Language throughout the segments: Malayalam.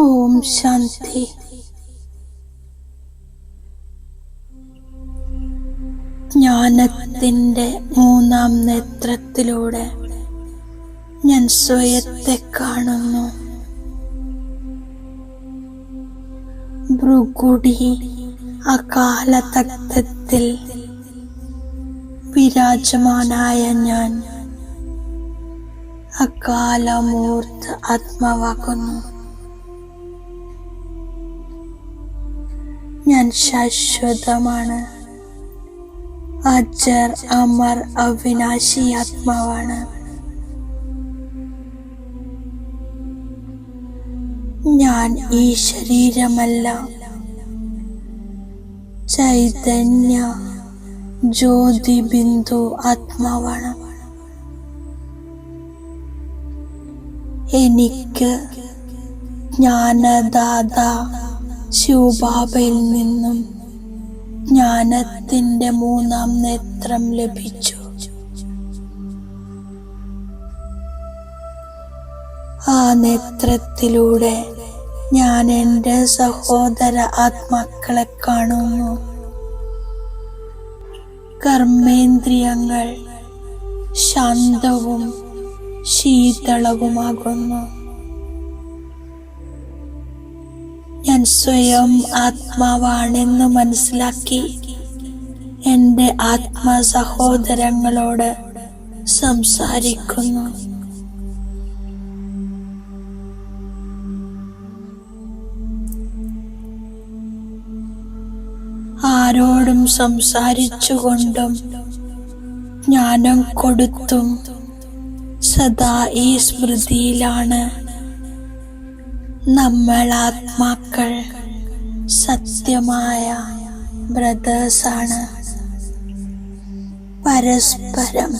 ഓം ശാന്തി. ജ്ഞാനത്തിന്റെ മൂന്നാം നേത്രത്തിലൂടെ ഞാൻ സ്വയത്തെ കാണുന്നു. ഭ്രുകുടി അകാലതത്വത്തിൽ വിരാജമാനായ ഞാൻ അകാലമൂർത്ത് ആത്മാവാകുന്നു. ഞാൻ ശാശ്വതമാണ്. അജർ അമർ അവിനാശി ആത്മാവാണ്. ഞാൻ ഈ ശരീരമല്ല. ചൈതന്യ ജ്യോതി ബിന്ദു ആത്മാവാണ്. എനിക്ക് ജ്ഞാനദാത ശിവബാബയിൽ നിന്നും ജ്ഞാനത്തിന്റെ മൂന്നാം നേത്രം ലഭിച്ചു. ആ നേത്രത്തിലൂടെ ഞാൻ എന്റെ സഹോദര ആത്മാക്കളെ കാണുന്നു. കർമ്മേന്ദ്രിയങ്ങൾ ശാന്തവും ശീതളവുമാകുന്നു. സ്വയം ആത്മാവാണെന്ന് മനസ്സിലാക്കി എന്റെ ആത്മാ സഹോദരങ്ങളോട് സംസാരിക്കുന്നു. ആരോടും സംസാരിച്ചുകൊണ്ടും ജ്ഞാനം കൊടുത്തും സദാ ഈ സ്മൃതിയിലാണ് നമ്മൾ ആത്മാക്കൾ സത്യമായ ബ്രദേഴ്സാണ്. പരസ്പരം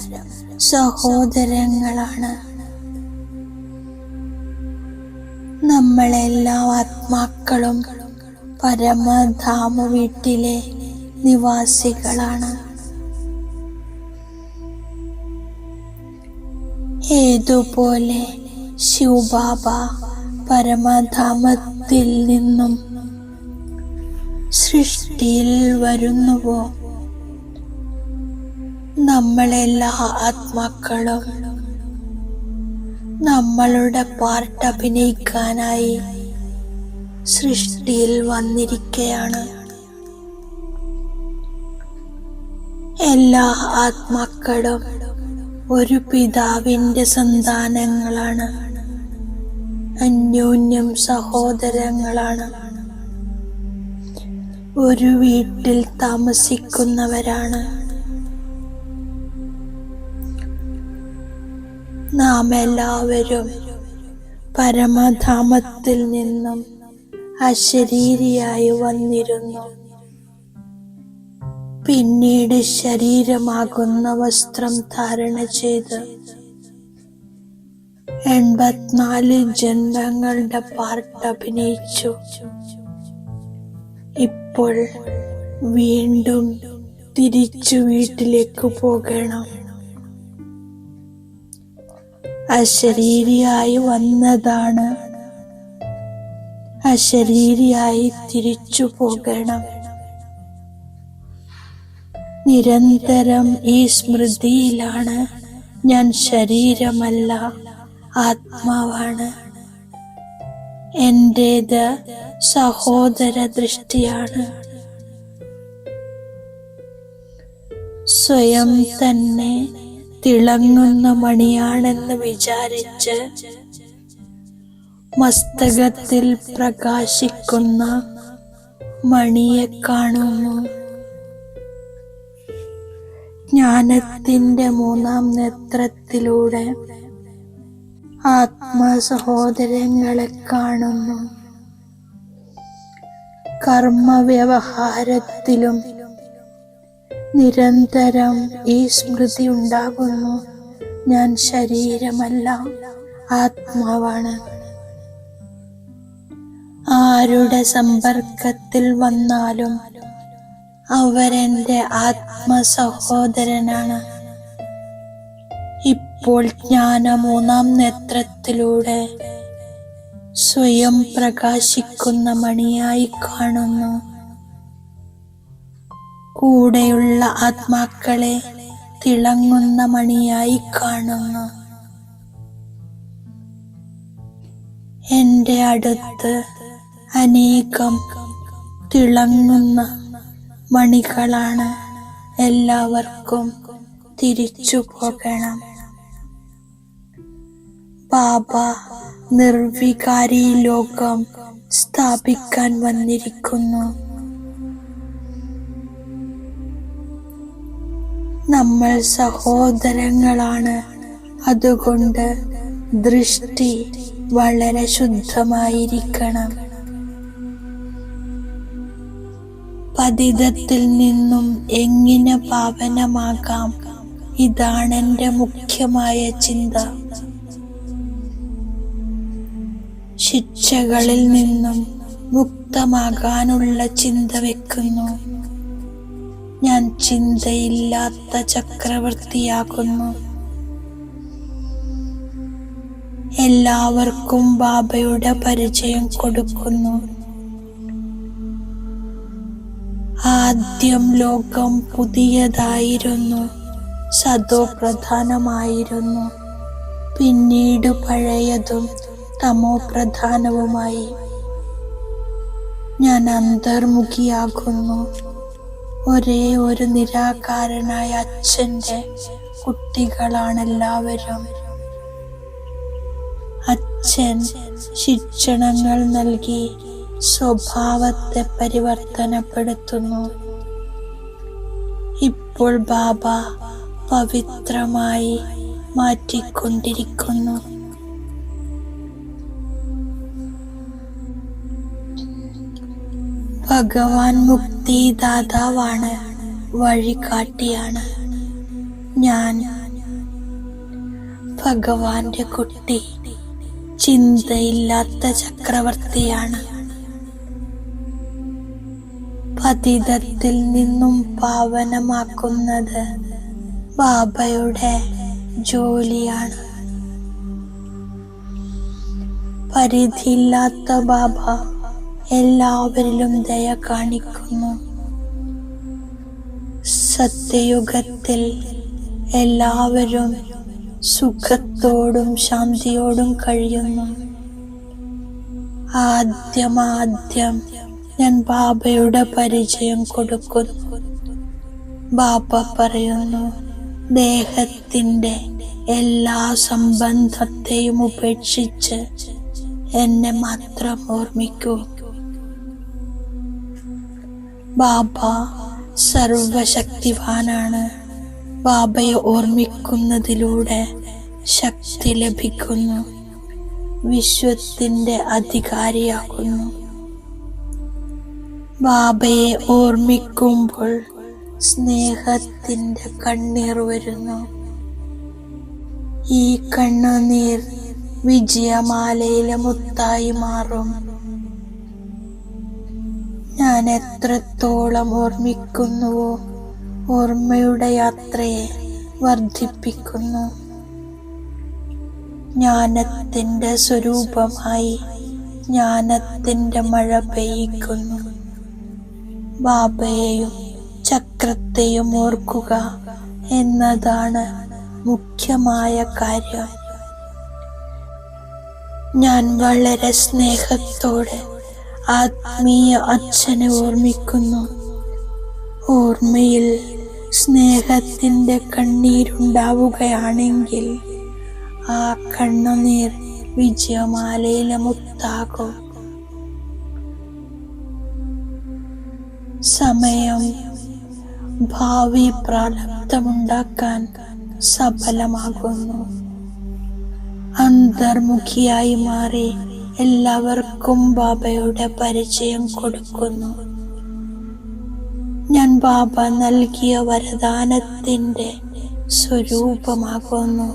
സഹോദരങ്ങളാണ്. നമ്മളെല്ലാ ആത്മാക്കളും പരമധാമ വീട്ടിലെ നിവാസികളാണ്. ഏതുപോലെ ശിവബാബ പരമധാമത്തിൽ നിന്നും സൃഷ്ടിയിൽ വരുന്നുവോ? നമ്മളെല്ലാ ആത്മാക്കളും നമ്മളുടെ പാർട്ട് അഭിനയിക്കാനായി സൃഷ്ടിയിൽ വന്നിരിക്കുകയാണ് എല്ലാ ആത്മാക്കളും ഒരു പിതാവിന്റെ സന്താനങ്ങളാണ്. അന്യോന്യം സഹോദരങ്ങളാണ്. ഒരു വീട്ടിൽ താമസിക്കുന്നവരാണ്. നാം എല്ലാവരും പരമധാമത്തിൽ നിന്നും അശരീരിയായി വന്നിരുന്നു. പിന്നീട് ശരീരമാകുന്ന വസ്ത്രം ധാരണ ചെയ്ത് എൺപത്തിനാല് ജന്മങ്ങളുടെ പാർട്ട് അഭിനയിച്ചു. ഇപ്പോൾ വീണ്ടും തിരിച്ചു വീട്ടിലേക്ക് പോകണം. അശരീരിയായി വന്നതാണ്. അശരീരിയായി തിരിച്ചു പോകണം. നിരന്തരം ഈ സ്മൃതിയിലാണ് ഞാൻ ശരീരമല്ല. ആത്മാവാണ്. എന്റേത് സഹോദര ദൃഷ്ടിയാണ് സ്വയം തന്നെ തിളങ്ങുന്ന മണിയാണെന്ന് വിചാരിച്ച് മസ്തകത്തിൽ പ്രകാശിക്കുന്ന മണിയെ കാണുന്നു. ജ്ഞാനത്തിന്റെ മൂന്നാം നേത്രത്തിലൂടെ ആത്മസഹോദരങ്ങളെ കാണുന്നു. കർമ്മവ്യവഹാരത്തിലും നിരന്തരം ഈ സ്മൃതി ഉണ്ടാകുന്നു. ഞാൻ ശരീരമല്ല ആത്മാവാണ്. ആരുടെ സമ്പർക്കത്തിൽ വന്നാലും അവരെന്റെ ആത്മസഹോദരനാണ്. ഇപ്പോൾ ജ്ഞാന മൂന്നാം നേത്രത്തിലൂടെ സ്വയം പ്രകാശിക്കുന്ന മണിയായി കാണുന്നു. കൂടെയുള്ള ആത്മാക്കളെ തിളങ്ങുന്ന മണിയായി കാണുന്നു. എന്റെ അടുത്ത് അനേകം തിളങ്ങുന്ന മണികളാണ്. എല്ലാവർക്കും തിരിച്ചു പോകണം. ബാബ നിർവികാരി ലോകം സ്ഥാപിക്കാൻ വന്നിരിക്കുന്നു. നമ്മൾ സഹോദരങ്ങളാണ്. അതുകൊണ്ട് ദൃഷ്ടി വളരെ ശുദ്ധമായിരിക്കണം. പതിതത്തിൽ നിന്നും എങ്ങനെ പാവനമാകാം ഇതാണ് എന്റെ മുഖ്യമായ ചിന്ത. ശിക്ഷകളിൽ നിന്നും മുക്തമാകാനുള്ള ചിന്ത വെക്കുന്നു. ഞാൻ ചിന്തയില്ലാത്ത ചക്രവർത്തിയാകുന്നു. എല്ലാവർക്കും ബാബയുടെ പരിചയം കൊടുക്കുന്നു. ആദ്യം ലോകം പുതിയതായിരുന്നു. സതോ പ്രധാനമായിരുന്നു. പിന്നീട് പഴയതും തമോ പ്രധാനവുമായി ഞാൻ അന്തർമുഖിയാകുന്നു. ഒരേ ഒരു നിരാകാരനായ അച്ഛന്റെ കുട്ടികളാണെല്ലാവരും. അച്ഛൻ ശിക്ഷണങ്ങൾ നൽകി സ്വഭാവത്തെ പരിവർത്തനപ്പെടുത്തുന്നു. ഇപ്പോൾ ബാബ പവിത്രമായി മാറ്റിക്കൊണ്ടിരിക്കുന്നു. ഭഗവാൻ മുക്തിദാതാവാണ് വഴികാട്ടിയാണ്. ഞാൻ ഭഗവാന്റെ കുട്ടി ചിന്തയില്ലാത്ത ചക്രവർത്തിയാണ്. പതിതത്തിൽ നിന്നും പാവനമാക്കുന്നത് ബാബയുടെ ജോലിയാണ്. പരിധിയില്ലാത്ത ബാബ എല്ലാവരിലും ദയ കാണിക്കുന്നു. സത്യയുഗത്തിൽ എല്ലാവരും സുഖത്തോടും ശാന്തിയോടും കഴിയുന്നു. ആദ്യമാദ്യം ഞാൻ ബാബയുടെ പരിചയം കൊടുക്കുന്നു. ബാബ പറയുന്നു ദേഹത്തിന്റെ എല്ലാ സംബന്ധത്തെയും ഉപേക്ഷിച്ച് എന്നെ മാത്രം ഓർമ്മിക്കൂ. ബാബ സർവശക്തിവാനാണ്. ബാബയെ ഓർമ്മിക്കുന്നതിലൂടെ ശക്തി ലഭിക്കുന്നു. വിശ്വത്തിന്റെ അധികാരിയാകുന്നു. ബാബയെ ഓർമ്മിക്കുമ്പോൾ സ്നേഹത്തിന്റെ കണ്ണീർ വരുന്നു. ഈ കണ്ണുനീർ വിജയമാലയിലെ മുത്തായി മാറും. ഞാൻ എത്രത്തോളം ഓർമ്മിക്കുന്നുവോ ഓർമ്മയുടെ യാത്രയെ വർദ്ധിപ്പിക്കുന്നു. ജ്ഞാനത്തിന്റെ സ്വരൂപമായി ജ്ഞാനത്തിന്റെ മഴ പെയ്യിക്കുന്നു ബാബയെയും ചക്രത്തെയും ഓർക്കുക എന്നതാണ് മുഖ്യമായ കാര്യം. ഞാൻ വളരെ സ്നേഹത്തോടെ ആത്മീയ അച്ഛനെ ഓർമ്മിക്കുന്നു. ഓർമ്മയിൽ സ്നേഹത്തിന്റെ കണ്ണീരുണ്ടാവുകയാണെങ്കിൽ ആ കണ്ണുനീർ വിജയമാലയിലെ മുത്താകും. സമയം ഭാവി പ്രാരബ്ധമുണ്ടാക്കാൻ സഫലമാകുന്നു. അന്തർമുഖിയായി മാറി എല്ലാവർക്കും ബാബയുടെ പരിചയം കൊടുക്കുന്നു. ഞാൻ ബാബ നൽകിയ വരദാനത്തിന്റെ സ്വരൂപമാകുന്നു.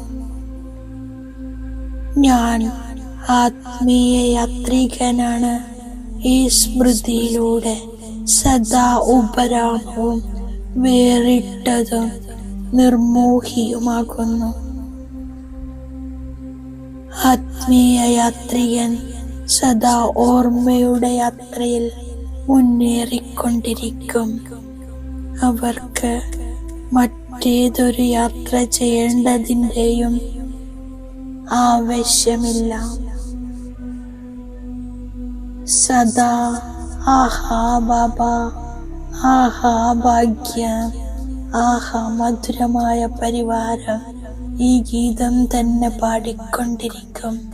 ഞാൻ ആത്മീയ യാത്രികനാണ്. ഈ സ്മൃതിയിലൂടെ സദാ ഉപരാമവും വേറിട്ടതും നിർമോഹിയുമാകുന്നു. ആത്മീയ യാത്രികൻ സദാ ഓർമ്മയുടെ യാത്രയിൽ മുന്നേറിക്കൊണ്ടിരിക്കും. അവർക്ക് മറ്റേതൊരു യാത്ര ചെയ്യേണ്ടതിന്റെയും ആവശ്യമില്ല. സദാ ആഹാ ബാബ ആഹാ ഭാഗ്യ ആഹാ മധുരമായ പരിവാരം ഈ ഗീതം തന്നെ പാടിക്കൊണ്ടിരിക്കും.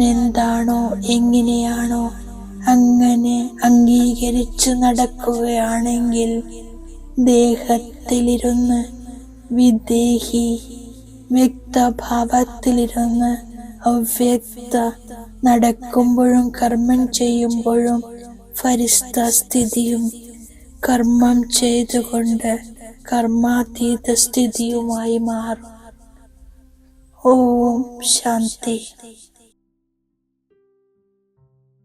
എന്താണോ എങ്ങനെയാണോ അങ്ങനെ അംഗീകരിച്ചു നടക്കുകയാണെങ്കിൽ ദേഹത്തിലിരുന്ന് വിദേഹി വ്യക്തഭാവത്തിലിരുന്ന് അവ്യക്ത നടക്കുമ്പോഴും കർമ്മം ചെയ്യുമ്പോഴും ഫരിസ്ത സ്ഥിതിയും കർമ്മം ചെയ്തുകൊണ്ട് കർമാതീത സ്ഥിതിയുമായി മാറും. ഓം ശാന്തി.